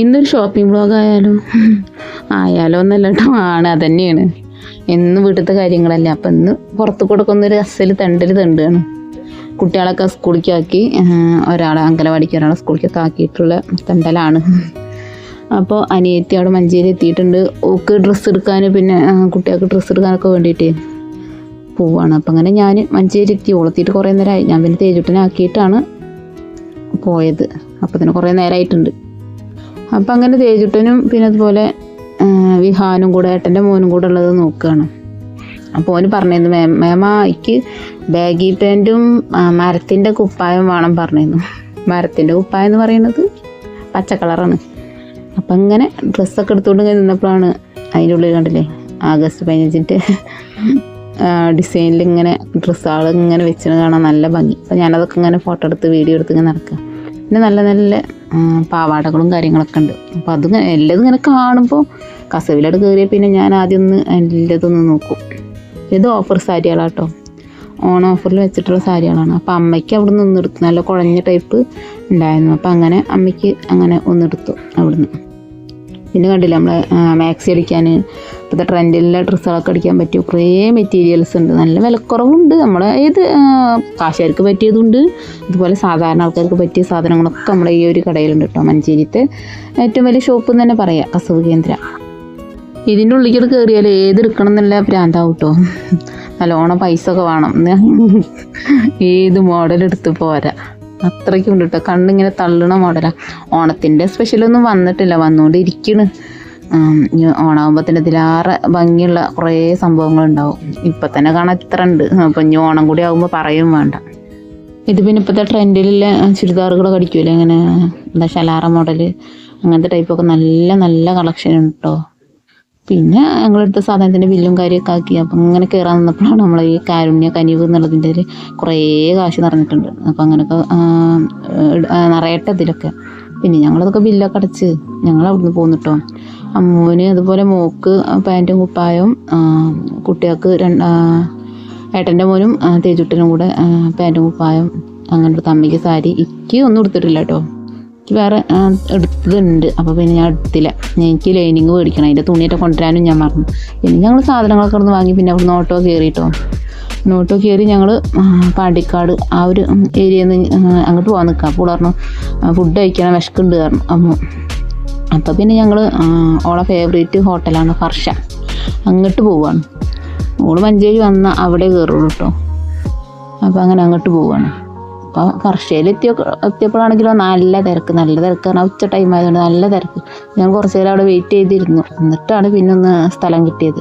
ഇന്നൊരു shopping blog ആയാലോ? ആയാലോ എന്നല്ല കേട്ടോ. ആണ് അതന്നെയാണ്. എന്നും വീട്ടിലത്തെ കാര്യങ്ങളല്ലേ. അപ്പം ഇന്ന് പുറത്ത് കൊടുക്കുന്നൊരു അസൽ തണ്ടൽ തണ്ടാണ്. കുട്ടികളൊക്കെ സ്കൂളിലേക്ക് ആക്കി ഒരാളെ അങ്കലവാടിക്ക് ഒരാളെ സ്കൂളിലേക്ക് ആക്കിയിട്ടുള്ള തണ്ടലാണ്. അപ്പോൾ അനിയത്തി അവിടെ മഞ്ചേരി എത്തിയിട്ടുണ്ട്. ഓക്ക് ഡ്രസ്സ് എടുക്കാൻ പിന്നെ കുട്ടികൾക്ക് ഡ്രസ്സ് എടുക്കാനൊക്കെ വേണ്ടിയിട്ട് പോവാണ്. അപ്പം അങ്ങനെ ഞാൻ മഞ്ചേരി എത്തി. ഓളത്തിയിട്ട് കുറേ നേരമായി ഞാൻ പിന്നെ തേജുട്ടനാക്കിയിട്ടാണ് പോയത്. അപ്പോൾ തന്നെ കുറേ നേരമായിട്ടുണ്ട് അപ്പം അങ്ങനെ തേജുട്ടനും പിന്നെ അതുപോലെ വിഹാനും കൂടെ ഏട്ടന്റെ മോനും കൂടെ ഉള്ളത് നോക്കുകയാണ് അപ്പോൾ ഓന് പറഞ്ഞിരുന്നു മേ മേമ എനിക്ക് ബാഗി പാന്റും മരത്തിന്റെ കുപ്പായം വേണം പറഞ്ഞിരുന്നു. മരത്തിന്റെ കുപ്പായം എന്ന് പറയുന്നത് പച്ച കളറാണ് അപ്പം അങ്ങനെ ഡ്രസ്സൊക്കെ എടുത്തുകൊണ്ട് ഇങ്ങനെ നിന്നപ്പോഴാണ് അതിന്റെ ഉള്ളിൽ കണ്ടില്ലേ ആഗസ്റ്റ് പതിനഞ്ചിന്റെ ഡിസൈനിൽ ഇങ്ങനെ ഡ്രസ്സുകൾ ഇങ്ങനെ വെച്ചിട്ട് കാണാൻ നല്ല ഭംഗി. അപ്പം ഞാനതൊക്കെ ഇങ്ങനെ ഫോട്ടോ എടുത്ത് വീഡിയോ എടുത്ത് ഇങ്ങനെ നടക്കുക പിന്നെ നല്ല നല്ല പാവാടകളും കാര്യങ്ങളൊക്കെ ഉണ്ട്. അപ്പോൾ അത് എല്ലാം ഇങ്ങനെ കാണുമ്പോൾ കസവിലട് കയറിയ പിന്നെ ഞാൻ ആദ്യം ഒന്ന് എല്ലാതൊന്ന് നോക്കും. ഇത് ഓഫർ സാരികളാട്ടോ. ഓൺ ഓഫറിൽ വെച്ചിട്ടുള്ള സാരികളാണ്. അപ്പോൾ അമ്മയ്ക്ക് അവിടെ നിന്ന് ഒന്നെടുത്തു നല്ല കുഴഞ്ഞ ടൈപ്പ് ഉണ്ടായിരുന്നു. അപ്പോൾ അങ്ങനെ അമ്മയ്ക്ക് അങ്ങനെ ഒന്നെടുത്തു അവിടുന്ന്. പിന്നെ കണ്ടില്ല നമ്മൾ മാക്സി അടിക്കാൻ ഇപ്പോഴത്തെ ട്രെൻഡിലുള്ള ഡ്രസ്സുകളൊക്കെ അടിക്കാൻ പറ്റിയ കുറേ മെറ്റീരിയൽസ് ഉണ്ട്. നല്ല വിലക്കുറവുണ്ട്. നമ്മളെ ഏത് കാശുകാർക്ക് പറ്റിയതുണ്ട്. അതുപോലെ സാധാരണ ആൾക്കാർക്ക് പറ്റിയ സാധനങ്ങളൊക്കെ നമ്മുടെ ഈ ഒരു കടയിലുണ്ട് കേട്ടോ. മഞ്ചേരിത്തെ ഏറ്റവും വലിയ ഷോപ്പ് എന്ന് തന്നെ പറയാം. കസവ് കേന്ദ്ര. ഇതിന്റെ ഉള്ളിലേക്ക് കയറിയാൽ ഏത് എടുക്കണം എന്നുള്ള ഭ്രാന്താവും കേട്ടോ. നല്ലോണം പൈസ ഒക്കെ വേണം. ഏത് മോഡൽ എടുത്ത് പോരാ. അത്രയ്ക്കും ഉണ്ട് കേട്ടോ കണ്ണിങ്ങനെ തള്ളണ മോഡലാണ് ഓണത്തിന്റെ സ്പെഷ്യലൊന്നും വന്നിട്ടില്ല. വന്നുകൊണ്ടിരിക്കണ് ഓണാകുമ്പോൾ തന്നെ ഇതിലാറെ ഭംഗിയുള്ള കുറേ സംഭവങ്ങളുണ്ടാവും. ഇപ്പം തന്നെ കാണാൻ ഇത്ര ഉണ്ട്. അപ്പം ഇനി ഓണം കൂടി ആകുമ്പോൾ പറയും വേണ്ട. ഇത് പിന്നെ ഇപ്പോഴത്തെ ട്രെൻഡിലുള്ള ചുരിദാറുകളൊക്കെ അടിക്കൂലേ ഇങ്ങനെ എന്താ ശലാറ മോഡൽ അങ്ങനത്തെ ടൈപ്പൊക്കെ നല്ല നല്ല കളക്ഷൻ ഉണ്ട്? കേട്ടോ പിന്നെ ഞങ്ങളെടുത്ത സാധനത്തിന്റെ ബില്ലും കാര്യമൊക്കെ ആക്കി. അപ്പം അങ്ങനെ കയറാൻ നിന്നപ്പോഴാണ് നമ്മൾ ഈ കാരുണ്യ കനിവ് എന്നുള്ളതിന്റെ ഒരു കുറേ കാശ് നിറഞ്ഞിട്ടുണ്ട്. അപ്പം അങ്ങനെയൊക്കെ നിറയട്ടെ ഇതിലൊക്കെ. പിന്നെ ഞങ്ങളതൊക്കെ ബില്ലൊക്കെ അടച്ച് ഞങ്ങൾ അവിടുന്ന് പോന്നിട്ടോ. അമ്മൂന് അതുപോലെ മോക്ക് പാന്റും കുപ്പായവും കുട്ടികൾക്ക് രണ്ട് ഏട്ടന്റെ മോനും തേജുട്ടനും കൂടെ പാന്റും കുപ്പായം അങ്ങനെ തമ്മിക്ക് സാരി ഇക്ക് ഒന്നും എടുത്തിട്ടില്ല കേട്ടോ. വേറെ എടുത്തുണ്ട് അപ്പോൾ പിന്നെ ഞാൻ എടുത്തില്ല. എനിക്ക് ലൈനിങ് മേടിക്കണം. അതിന്റെ തുണിയൊക്കെ കൊണ്ടുവരാനും ഞാൻ മറന്നു. പിന്നെ ഞങ്ങൾ സാധനങ്ങളൊക്കെ ഒന്ന് വാങ്ങി പിന്നെ അവിടുന്ന് ഓട്ടോ കയറിയിട്ടോ ഓട്ടോ കയറി ഞങ്ങൾ പാണ്ടിക്കാട് ആ ഒരു ഏരിയയിൽ നിന്ന് അങ്ങോട്ട് പോകാൻ നിൽക്കുക അപ്പോൾ പറഞ്ഞു ഫുഡ് കഴിക്കണം വിശക്കുണ്ട് കാരണം അമ്മ. അപ്പോൾ പിന്നെ ഞങ്ങൾ ഓളെ ഫേവറേറ്റ് ഹോട്ടലാണ് ഫർഷ. അങ്ങോട്ട് പോവുകയാണ് ഓൾ മഞ്ചേരി വന്നാൽ അവിടെ കയറുള്ളൂ കേട്ടോ അപ്പോൾ അങ്ങനെ അങ്ങോട്ട് പോവുകയാണ് അപ്പോൾ കർഷകയിൽ എത്തിയ എത്തിയപ്പോഴാണെങ്കിലോ നല്ല തിരക്ക് നല്ല തിരക്ക് കാരണം ഉച്ച ടൈം ആയതുകൊണ്ട് നല്ല തിരക്ക്. ഞാൻ കുറച്ച് നേരം അവിടെ വെയിറ്റ് ചെയ്തിരുന്നു. എന്നിട്ടാണ് പിന്നെ ഒന്ന് സ്ഥലം കിട്ടിയത്.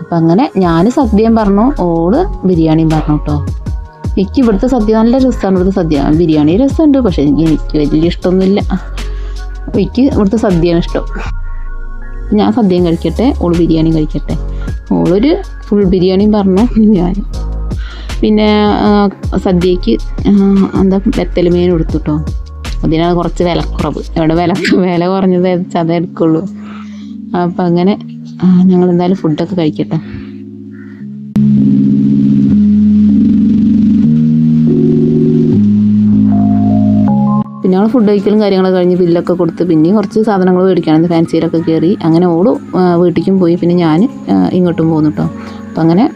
അപ്പം അങ്ങനെ ഞാൻ സദ്യയും പറഞ്ഞു ഓൾ ബിരിയാണിയും പറഞ്ഞു കേട്ടോ എനിക്ക് ഇവിടുത്തെ സദ്യ നല്ല രസമാണ് ഇവിടുത്തെ സദ്യ ബിരിയാണി രസമുണ്ട് പക്ഷേ എനിക്ക് വലിയ ഇഷ്ടമൊന്നുമില്ല എനിക്ക് ഇവിടുത്തെ സദ്യയാണ് ഇഷ്ടം. ഞാൻ സദ്യയും കഴിക്കട്ടെ ഓൾ ബിരിയാണിയും കഴിക്കട്ടെ. ഓളൊരു ഫുൾ ബിരിയാണിയും പറഞ്ഞു ഞാൻ പിന്നെ സദ്യക്ക് എന്താ വെത്തൽ മീൻ അതിനാണ് കുറച്ച് വിലക്കുറവ്. എവിടെ വില വില കുറഞ്ഞത് അതേ എടുക്കുള്ളൂ. അപ്പം അങ്ങനെ ഞങ്ങൾ എന്തായാലും ഫുഡൊക്കെ കഴിക്കട്ടെ. പിന്നെ ഞങ്ങൾ ഫുഡ് കഴിക്കലും കാര്യങ്ങളൊക്കെ കഴിഞ്ഞ് ബില്ലൊക്കെ കൊടുത്ത് പിന്നെയും കുറച്ച് സാധനങ്ങൾ മേടിക്കണം ഫാൻസിയിലൊക്കെ കയറി അങ്ങനെ ഓടും വീട്ടിലേക്കും പോയി. പിന്നെ ഞാൻ ഇങ്ങോട്ടും പോന്നു കേട്ടോ അപ്പം അങ്ങനെ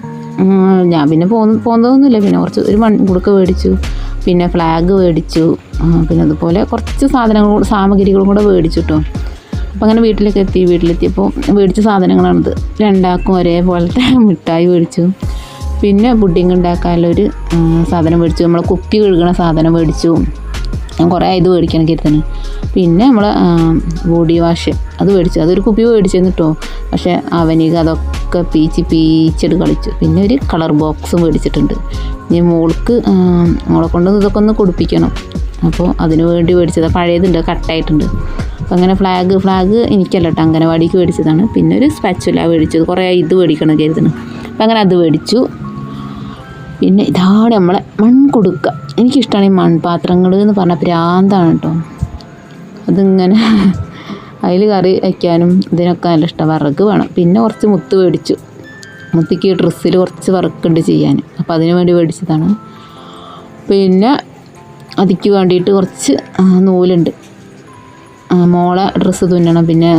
ഞാൻ പിന്നെ പോന്ന് പോകുന്നതൊന്നുമില്ല പിന്നെ കുറച്ച് ഒരു മൺകുടുക്ക മേടിച്ചു. പിന്നെ ഫ്ലാഗ് മേടിച്ചു. പിന്നെ അതുപോലെ കുറച്ച് സാധനങ്ങൾ സാമഗ്രികളും കൂടെ മേടിച്ചു കേട്ടോ അപ്പോൾ അങ്ങനെ വീട്ടിലേക്ക് എത്തി. വീട്ടിലെത്തിയപ്പോൾ മേടിച്ച സാധനങ്ങളാണിത്. രണ്ടാക്കും ഒരേപോലത്തെ മിഠായി മേടിച്ചു. പിന്നെ പുഡിങ് ഉണ്ടാക്കാനുള്ളൊരു സാധനം മേടിച്ചു. നമ്മൾ കുക്കി കഴുകണ സാധനം മേടിച്ചു. ഞാൻ കുറേ ഇത് മേടിക്കണം കരുതണ്. പിന്നെ നമ്മൾ ബോഡി വാഷ് അത് മേടിച്ചു അതൊരു കുപ്പി മേടിച്ചെന്ന് കേട്ടോ പക്ഷേ അവനിക അതൊക്കെ പീച്ച് പീച്ചിട്ട് കളിച്ചു. പിന്നെ ഒരു കളർ ബോക്സ് മേടിച്ചിട്ടുണ്ട്. ഇനി മോൾക്ക് മോളെ കൊണ്ട് ഇതൊക്കെ ഒന്ന് കുടിപ്പിക്കണം. അപ്പോൾ അതിന് വേണ്ടി മേടിച്ചത്. പഴയതുണ്ട് കട്ടായിട്ടുണ്ട്. അപ്പോൾ അങ്ങനെ ഫ്ലാഗ് ഫ്ലാഗ് എനിക്കല്ല കേട്ടോ അംഗനവാടിക്ക് മേടിച്ചതാണ്. പിന്നെ ഒരു സ്പാച്ചുല മേടിച്ചത് കുറേ ഇത് മേടിക്കണം കരുതണം. അപ്പോൾ അങ്ങനെ അത് മേടിച്ചു. പിന്നെ ഇതാണ് നമ്മളെ മൺകുടുക്ക. എനിക്കിഷ്ടമാണ് ഈ മൺപാത്രങ്ങൾ എന്ന് പറഞ്ഞാൽ പ്രാന്താണ് കേട്ടോ അതിങ്ങനെ അതിൽ കറി വയ്ക്കാനും ഇതിനൊക്കെ നല്ല ഇഷ്ടം. വറക്ക് വേണം. പിന്നെ കുറച്ച് മുത്ത് മേടിച്ചു. മുത്തിക്ക് ഡ്രസ്സിൽ കുറച്ച് വർക്കുണ്ട് ചെയ്യാൻ. അപ്പോൾ അതിനു വേണ്ടി മേടിച്ചതാണ്. പിന്നെ അതിക്ക് വേണ്ടിയിട്ട് കുറച്ച് നൂലുണ്ട്. മോളെ ഡ്രസ്സ് തുന്നണം. പിന്നെ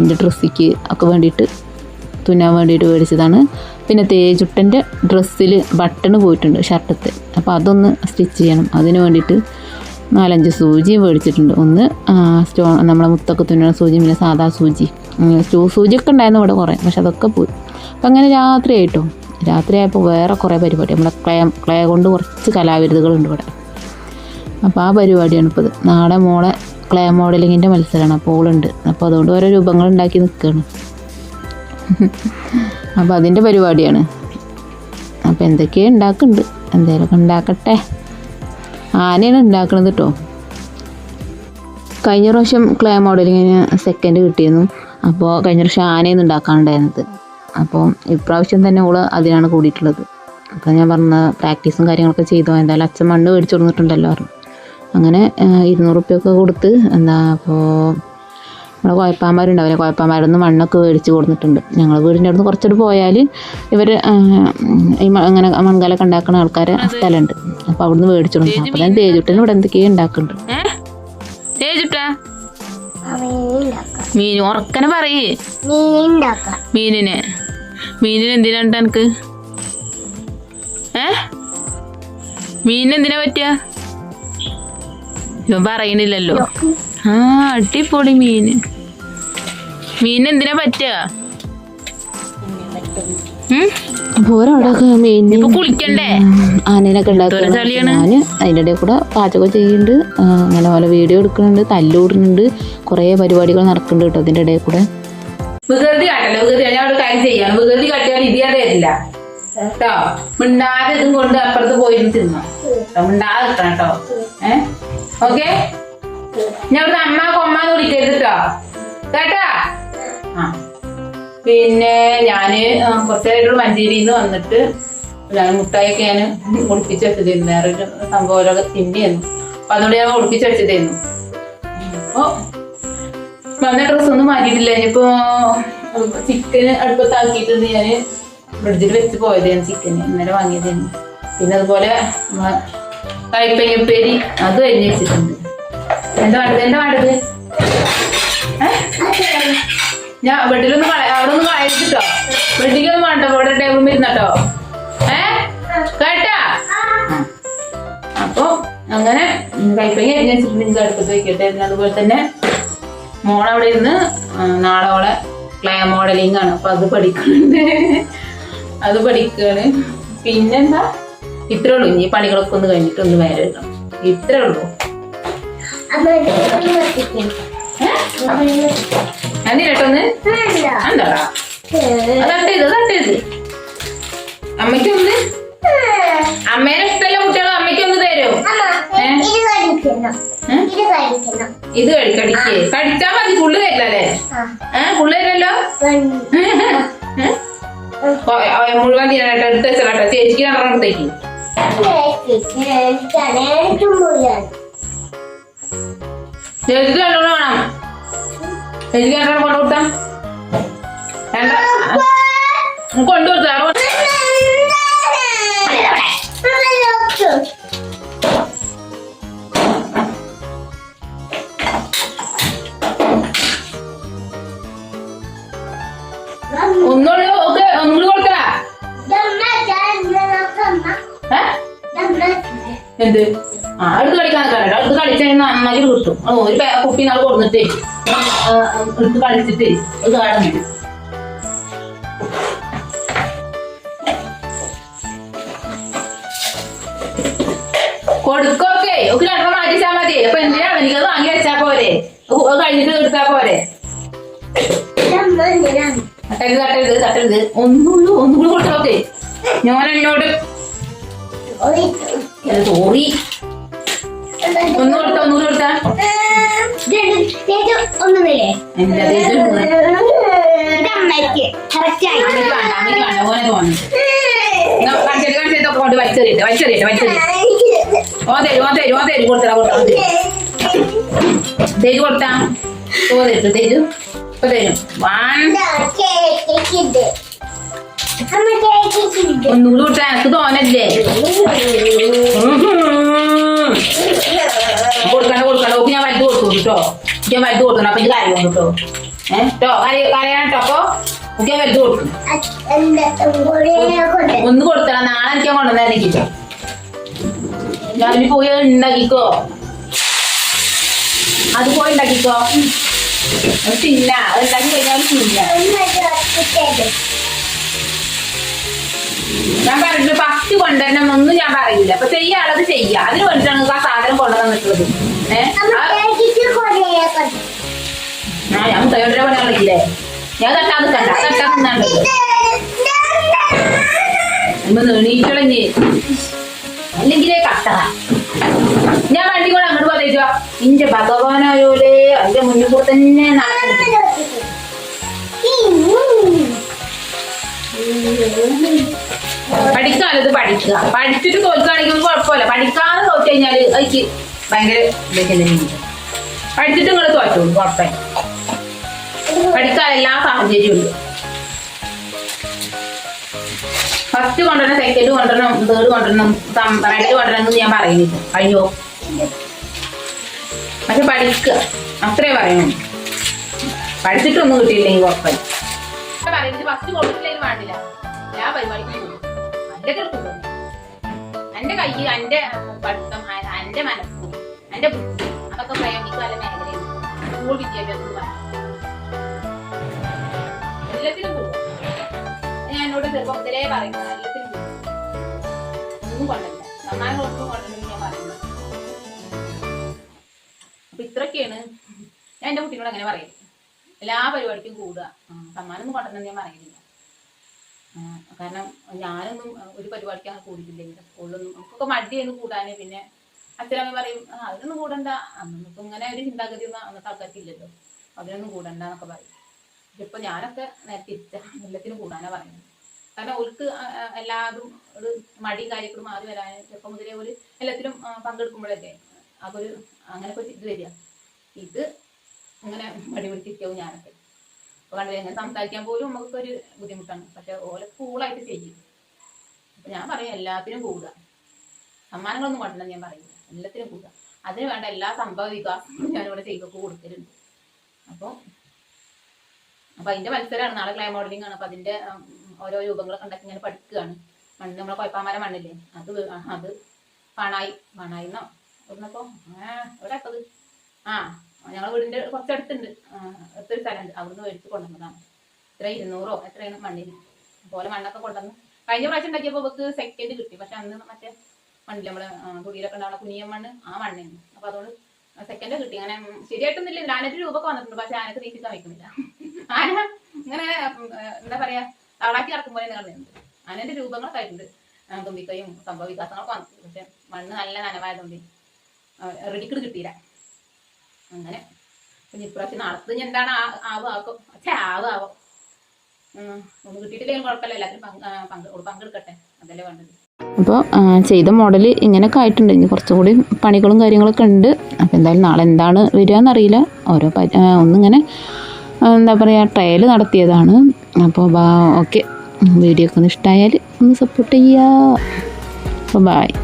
എന്റെ ഡ്രസ്സിക്ക് ഒക്കെ വേണ്ടിയിട്ട് തുന്നാൻ വേണ്ടിയിട്ട് മേടിച്ചതാണ്. പിന്നെ തേജുട്ടന്റെ ഡ്രസ്സിൽ ബട്ടൺ പോയിട്ടുണ്ട് ഷർട്ടത്തെ. അപ്പോൾ അതൊന്ന് സ്റ്റിച്ച് ചെയ്യണം. അതിന് വേണ്ടിയിട്ട് നാലഞ്ച് സൂചി മേടിച്ചിട്ടുണ്ട്. ഒന്ന് സ്റ്റോ നമ്മളെ മുത്തൊക്കെ തുന്നണ സൂചി പിന്നെ സാധാ സൂചി. സ്റ്റോ സൂചിയൊക്കെ ഉണ്ടായിരുന്നു ഇവിടെ കുറേ പക്ഷെ അതൊക്കെ പോയി. അപ്പം അങ്ങനെ രാത്രി ആയിട്ടോ. രാത്രി ആയപ്പോൾ വേറെ കുറേ പരിപാടി. നമ്മുടെ ക്ലേ ക്ലേ കൊണ്ട് കുറച്ച് കലാവിരുതുകളുണ്ട് ഇവിടെ. അപ്പോൾ ആ പരിപാടിയാണ് ഇപ്പോൾ ഇത്. നാളെ മോളെ ക്ലേ മോഡലിങ്ങിന്റെ മത്സരമാണ്. അപ്പോൾ ഓളുണ്ട്. അപ്പോൾ അതുകൊണ്ട് ഓരോ രൂപങ്ങൾ ഉണ്ടാക്കി നിൽക്കുകയാണ്. അപ്പോൾ അതിന്റെ പരിപാടിയാണ്. അപ്പോൾ എന്തൊക്കെയോ ഉണ്ടാക്കുന്നുണ്ട്. എന്തെങ്കിലുമൊക്കെ ഉണ്ടാക്കട്ടെ. ആനയാണ് ഉണ്ടാക്കുന്നത് കേട്ടോ കഴിഞ്ഞ പ്രാവശ്യം ക്ലേ മോഡലിങ്ങിന് സെക്കൻഡ് കിട്ടിയിരുന്നു. അപ്പോൾ കഴിഞ്ഞ പ്രാവശ്യം ആനയൊന്നും ഉണ്ടാക്കാനുണ്ടായിരുന്നത്. അപ്പോൾ ഇപ്രാവശ്യം തന്നെ ഓൾ അതിനാണ് കൂടിയിട്ടുള്ളത്. അപ്പോൾ ഞാൻ പറഞ്ഞ പ്രാക്ടീസും കാര്യങ്ങളൊക്കെ ചെയ്തു. എന്തായാലും അച്ഛൻ മണ്ണ് മേടിച്ചു കൊടുത്തിട്ടുണ്ടല്ലോ. പറഞ്ഞു അങ്ങനെ ഇരുന്നൂറ് റുപ്യൊക്കെ കൊടുത്ത് എന്താ അപ്പോൾ നമ്മളെ അവരെ കോയപ്പാന്മാരൊന്ന് മണ്ണൊക്കെ മേടിച്ച് കൊടുത്തിട്ടുണ്ട്. ഞങ്ങൾ വീടിന്റെ അടുത്ത് കുറച്ചോട്ട് പോയാൽ ഇവർ ഈ അങ്ങനെ മൺകാലൊക്കെ ഉണ്ടാക്കുന്ന ആൾക്കാരെ സ്ഥലമുണ്ട്. അപ്പോൾ അവിടുന്ന് മേടിച്ചു കൊടുക്കും. അപ്പോൾ ഞാൻ തേജുട്ടിന് ഇവിടെ എന്തൊക്കെയോ ഉണ്ടാക്കുന്നുണ്ട്. മീൻ ഉറക്കനെ പറയേ. മീനിനെ. മീനിന് എന്തിനാണ്ട് എനിക്ക് ഏ? മീനിനെന്തിനാ പറ്റിയ? ഇവൻ പറയണില്ലല്ലോ. ആ അടിപൊളി മീന്. മീൻ എന്തിനാ പറ്റുക കുളിക്കണ്ടേ? ആനേനൊക്കെ ചളിയാണ്? ഞാൻ അതിന്റെ ഇടയിൽ കൂടെ പാചകം ചെയ്യുന്നുണ്ട്. അങ്ങനെ പോലെ വീഡിയോ എടുക്കുന്നുണ്ട് തല്ലൂടുന്നുണ്ട്. കുറേ പരിപാടികൾ നടക്കുന്നുണ്ട് കേട്ടോ അതിന്റെ ഇടയിൽ കൂടെ. വികൃതി കാട്ടല്ലേ? വികൃതി ഞാൻ അവിടെ കാര്യം ചെയ്യണം. വികൃതി കാട്ടിയാൽ ഇത് ഞാൻ തരില്ല. കേട്ടോ? മിണ്ടാതെ ഇതും കൊണ്ട് അപ്പുറത്ത് പോയിട്ട് തിന്നോ മിണ്ടാതെ നിൽക്കണം കേട്ടോ. ഏ? ഓക്കെ? ഞാൻ അമ്മ അമ്മ കൊമ്മാന്ന് വിളിക്കരുത് കേട്ടോ? കേട്ടാ ആ. പിന്നെ ഞാൻ കുറച്ചായിട്ട് കുറച്ച് മഞ്ചേരിയിൽ നിന്ന് വന്നിട്ട് ഞാൻ മുട്ടായിയൊക്കെ ഞാൻ ഒളിപ്പിച്ച് വെച്ചതായിരുന്നു വേറെ ഒരു സംഭവമൊക്കെ തിന്നിയായിരുന്നു അപ്പൊ അതുകൊണ്ട് ഞാൻ ഒളിപ്പിച്ച് വെച്ചതായിരുന്നു അപ്പൊ വന്ന ഡ്രസ് ഒന്നും മാറ്റിയിട്ടില്ല. ഇനിയിപ്പോ ചിക്കൻ അടുപ്പത്താക്കിയിട്ടുണ്ട് ഞാൻ ഫ്രിഡ്ജിൽ വെച്ച് പോയതായിരുന്നു ചിക്കൻ ഇന്നലെ വാങ്ങിയതായിരുന്നു. പിന്നെ അതുപോലെ കൈപ്പയ്യപ്പേരി അത് അരിഞ്ഞ് വെച്ചിട്ടുണ്ട്. എന്താ വേണ്ടത്? എന്താ വേണ്ടത്? ഞാൻ ബെഡിലൊന്ന് അവിടെ ഒന്ന് കളയിട്ടോ ബെഡിക്കൊന്നും വേണ്ട. ഇവിടെ ടേബിൾ ഇരുന്നട്ടോ. ഏ? കേട്ടാ? അപ്പൊ അങ്ങനെ കൈപ്പയ്യ ഞാൻ എനിക്ക് അടുപ്പത്ത് വെക്കട്ടെ. അതുപോലെ തന്നെ മോളവിടെ ഇരുന്ന് നാളെ അവളെ ക്ലേ മോഡലിംഗ് ആണ്. അപ്പൊ അത് പഠിക്കുന്നുണ്ട്. അത് പഠിക്കാണ്. പിന്നെന്താ? ഇത്രേ ഉള്ളൂ. ഇനി പണികളൊക്കെ ഒന്ന് കഴിഞ്ഞിട്ട് ഒന്ന് വേറെ ഇത്രേ ഉള്ളൂ. ഒന്ന്. എന്താടാ തട്ടരുത് തട്ടരുത് അമ്മയ്ക്കൊന്ന് അമ്മേനെ ഇഷ്ടമല്ല കുട്ടികൾ അമ്മയ്ക്കൊന്ന് തരും? ഇത് കഴിക്കണം ഏ? ഇത് കഴിക്കണം ഇത് കഴി കടിക്കേ. കടിച്ചാ മതി ഫുള്ള് തരില്ലല്ലേ? ഏഹ് ഫുള്ള് തരല്ലോ മുഴുവൻ തീരാനായിട്ട് എടുത്ത് വെച്ചാട്ടോ ചേച്ചിക്ക് രണ്ടെണ്ണത്തേക്ക് ചേച്ചിക്ക് രണ്ടെണ്ണം വേണം ചേച്ചിക്ക് രണ്ടെണ്ണം കൊണ്ടു കൊടുത്താ കൊണ്ടു കൊടുത്താ ഒന്നുള്ളൂ ഒക്കെ ഒന്നുകൂടി കൊടുക്കലാ എന്ത്? ഒരു കുപ്പി നാൾ കൊടുത്തിട്ടേ എടുത്ത് കളിച്ചിട്ടേ ഇത് കാണുന്നു കൊടുക്കൊക്കെ. ഒക്കെ രണ്ടെണ്ണം മാറ്റിച്ചാ മതി. അപ്പൊ എന്തിനാ? എനിക്കത് വാങ്ങി വെച്ചാ പോരെ. അത് കഴിഞ്ഞിട്ട് എടുത്താ പോരെ. തട്ടരുത് തട്ടരുത് തട്ടരുത്. ഒന്നുള്ളൂ ഒന്നുകൂടി കൊടുത്തോക്കെ. ഞാൻ എന്നോട് സോറി ഒന്ന് കൊടുത്ത ഒന്നുകൂടി കൊടുത്താ? ഒന്നുമില്ലേ കൊണ്ട്. വലിച്ചെറിയട്ടെ, വലിച്ചെറിയട്ടെ, വലിച്ചെറിയട്ടെ. ഓ തരും, ഓൻ തരും, ഓൻ തരും, കൊടുത്തരാ, കൊടുത്താ, തരും. കൊടുത്താ. ഓ തരും തേജു ഇപ്പൊ തരും. വൺ കേക്കിണ്ട് അമ്മ കേക്കിണ്ട് ഒന്നുകൂടി കൊടുത്താ എനിക്ക് തോന്നല്ലേ? കേട്ടോ? ഞാൻ വലുത് കൊടുക്കണം. അപ്പൊ ഇത് കാര്യം കേട്ടോ. ഏഹ് കരയാണ് കേട്ടോ? അപ്പൊ എനിക്ക് ഞാൻ ഒന്ന് കൊടുത്തണം. നാളെ എനിക്ക് കൊണ്ടുവന്നിട്ടോ ഞാനിനി പോയി ഉണ്ടാക്കിക്കോ. അത് പോയി ഉണ്ടാക്കിക്കോ. തിന്ന. അത് ഉണ്ടാക്കി കഴിഞ്ഞാൽ തിന്ന. ഞാൻ പറഞ്ഞു ഫസ്റ്റ് കൊണ്ടുവരണം ഒന്നും ഞാൻ പറയില്ല അപ്പൊ ചെയ്യാനുള്ളത് ചെയ്യാം. അതിന് വേണ്ടിയിട്ടാണ് ആ സാധനം കൊണ്ടുവന്നിട്ടുള്ളത്. ഏഹ് ഞാൻ ഞാൻ അല്ലെങ്കിലേ കട്ടറ. ഞാൻ വണ്ടി കൂടെ അങ്ങോട്ട് പറയുക ഇന്റെ ഭഗവാനായോലേ അതിന്റെ മുന്നിൽ കൂടെ തന്നെ പഠിക്കാനത് പഠിക്കുക. പഠിച്ചിട്ട് തോൽക്കുകയാണെങ്കിൽ കുഴപ്പമില്ല. പഠിക്കാതെ തോറ്റു കഴിഞ്ഞാൽ എനിക്ക് ഭയങ്കര ഇതൊക്കെ പഠിച്ചിട്ട് നിങ്ങൾ തോറ്റു കുഴപ്പമില്ല പഠിക്കാൻ എല്ലാ സാഹചര്യവും ഫസ്റ്റ് കൊണ്ടുവരണം സെക്കൻഡ് കൊണ്ടുവരണം തേർഡ് കൊണ്ടുവരണം റെഡ് കൊണ്ടുവരണം ഞാൻ പറയുന്നില്ല. അയ്യോ. പക്ഷെ പഠിക്കുക അത്രേ പറയുന്നു പഠിച്ചിട്ടൊന്നും കിട്ടിയില്ലെങ്കിൽ കുഴപ്പമില്ല പറയുന്നത് ഫസ്റ്റ് കൊടുത്തില്ലെങ്കിൽ വേണ്ടില്ല. ഞാൻ പരിപാടിക്ക് എന്റെ കിടക്കുന്നു എന്റെ കൈ എന്റെ പഠിത്തം എന്റെ മനസ്സ് എന്റെ ബുദ്ധി. അതൊക്കെ പ്രയോഗിക്കാനുള്ള മേഖലയിൽ സ്കൂൾ വിദ്യാഭ്യാസം പറയുന്നത് എല്ലാത്തിനും പോകും ഞാൻ എന്നോട് ചെറുപ്പത്തിലേ പറയുന്നത് എല്ലാത്തിനും പോകും ഒന്നും കൊണ്ടല്ല സമ്മാനങ്ങളൊന്നും കൊണ്ടെന്ന് ഞാൻ പറയുന്നത്. അപ്പൊ ഇത്രയൊക്കെയാണ് ഞാൻ എന്റെ കുട്ടികളോട് അങ്ങനെ പറയും എല്ലാ പരിപാടിക്കും കൂടുക. ആ, സമ്മാനം ഒന്നും കൊണ്ടെന്ന് ഞാൻ പറയുന്നില്ല. കാരണം ഞാനൊന്നും ഒരു പരിപാടിക്ക് അങ്ങനെ കൂടിയിട്ടില്ലെങ്കിൽ സ്കൂളിലൊന്നും നമുക്കൊക്കെ മടിയായിരുന്നു കൂടാന്. പിന്നെ അച്ഛനമ്മ പറയും ആ അതിനൊന്നും കൂടണ്ട. നമുക്ക് ഇങ്ങനെ ഒരു ചിന്താഗതി ഒന്നും അന്നത്തെ ആൾക്കാർക്ക് ഇല്ലല്ലോ അതിനൊന്നും കൂടണ്ട എന്നൊക്കെ പറയും. ഇപ്പൊ ഞാനൊക്കെ നേരെ തിരിച്ച എല്ലാത്തിനും കൂടാനാ പറയുന്നത്. കാരണം ഓൾക്ക് എല്ലാതും ഒരു മടിയും കാര്യങ്ങളും മാറി വരാൻ ചെറുപ്പം മുതലേ ഒരു എല്ലാത്തിലും ആ, പങ്കെടുക്കുമ്പോഴൊക്കെ അതൊരു അങ്ങനെ ഒരു ഇത് വരിക. ഇത് ഇങ്ങനെ മടി പിടിച്ചിരിക്കാവും ഞാനൊക്കെ. അപ്പൊ കണ്ടില്ലേ ഇങ്ങനെ സംസാരിക്കാൻ പോലും നമുക്കൊരു ബുദ്ധിമുട്ടാണ്. പക്ഷെ ഓലെ കൂളായിട്ട് ചെയ്യും. അപ്പൊ ഞാൻ പറയും എല്ലാത്തിനും കൂടുക. സമ്മാനങ്ങളൊന്നും കൊണ്ടുവന്ന് ഞാൻ പറയില്ല എല്ലാത്തിനും കൂട്ടുക അതിന് വേണ്ട എല്ലാ സംഭവ വികാസങ്ങളും ഞാനിവിടെ ചെയ്തൊക്കെ കൊടുക്കലുണ്ട് അപ്പോൾ അപ്പൊ അതിന്റെ മത്സരമാണ് നാളെ ക്ലൈ മോഡലിംഗ് ആണ്. അപ്പൊ അതിന്റെ ഓരോ രൂപങ്ങളൊക്കെ ഉണ്ടാക്കി ഇങ്ങനെ പഠിക്കുകയാണ്. മണ്ണ് നമ്മളെ കൊയപ്പാമര മണ്ണില്ലേ? അത് അത് പണായി. പണായി എന്നോ എവിടെ അത് ആ ഞങ്ങൾ വീടിന്റെ കുറച്ചടുത്തുണ്ട്. അടുത്തൊരു സ്ഥലമുണ്ട്. അവിടുന്ന് മേടിച്ച് കൊണ്ടുവന്നതാണ്. എത്ര ഇരുന്നൂറോ എത്രയാണ് മണ്ണിന്? അതുപോലെ മണ്ണൊക്കെ കൊണ്ടുവന്ന് കഴിഞ്ഞ പ്രാവശ്യം ഉണ്ടാക്കിയപ്പോൾ നമുക്ക് സെക്കൻഡ് കിട്ടി. പക്ഷെ അന്ന് മറ്റേ മണ്ണില്ല നമ്മളെ തുടിയിലൊക്കെ ഉണ്ടാവുന്ന കുനിയൻ മണ്ണ് ആ മണ്ണായിരുന്നു അപ്പൊ അതുകൊണ്ട് സെക്കൻഡ് കിട്ടി. അങ്ങനെ ശരിയായിട്ടൊന്നുമില്ല. ഇതിൽ ആനൊരു രൂപ വന്നിട്ടുണ്ട്. പക്ഷെ ആനക്ക് നീക്കിക്കാൻ വയ്ക്കുന്നില്ല. ആന ഇങ്ങനെ എന്താ പറയാ തളാക്കി നടക്കും പോലെ നടന്നുണ്ട് ആനന്റെ രൂപങ്ങളൊക്കെ ആയിട്ടുണ്ട്. തുമ്പിക്കയും സംഭവ വികാസങ്ങളൊക്കെ വന്നിട്ടുണ്ട്. പക്ഷെ മണ്ണ് നല്ല നനവായതുകൊണ്ട് റെഡിക്കിട് കിട്ടിയില്ല. അങ്ങനെ പിന്നെ ഇപ്രാവശ്യം നടത്തുന്ന എന്താണ് ആവും ആക്കും. പക്ഷേ ആവും ആവും. ഒന്ന് കിട്ടിയിട്ടില്ലെങ്കിൽ കുഴപ്പമില്ല. എല്ലാത്തിനും പങ്ക് പങ്കെടുക്കട്ടെ. അതല്ലേ വേണ്ടത്. അപ്പോൾ ചെയ്ത മോഡൽ ഇങ്ങനെയൊക്കെ ആയിട്ടുണ്ട്. ഇനി കുറച്ചും കൂടി പണികളും കാര്യങ്ങളൊക്കെ ഉണ്ട്. അപ്പോൾ എന്തായാലും നാളെ എന്താണ് വരിക എന്നറിയില്ല ഓരോ ഒന്നിങ്ങനെ എന്താ പറയുക ട്രയൽ നടത്തിയതാണ്. അപ്പോൾ ബാ ഓക്കെ വീഡിയോ ഒക്കെ ഒന്ന് ഇഷ്ടമായാൽ ഒന്ന് സപ്പോർട്ട് ചെയ്യുക അപ്പോൾ ബായ്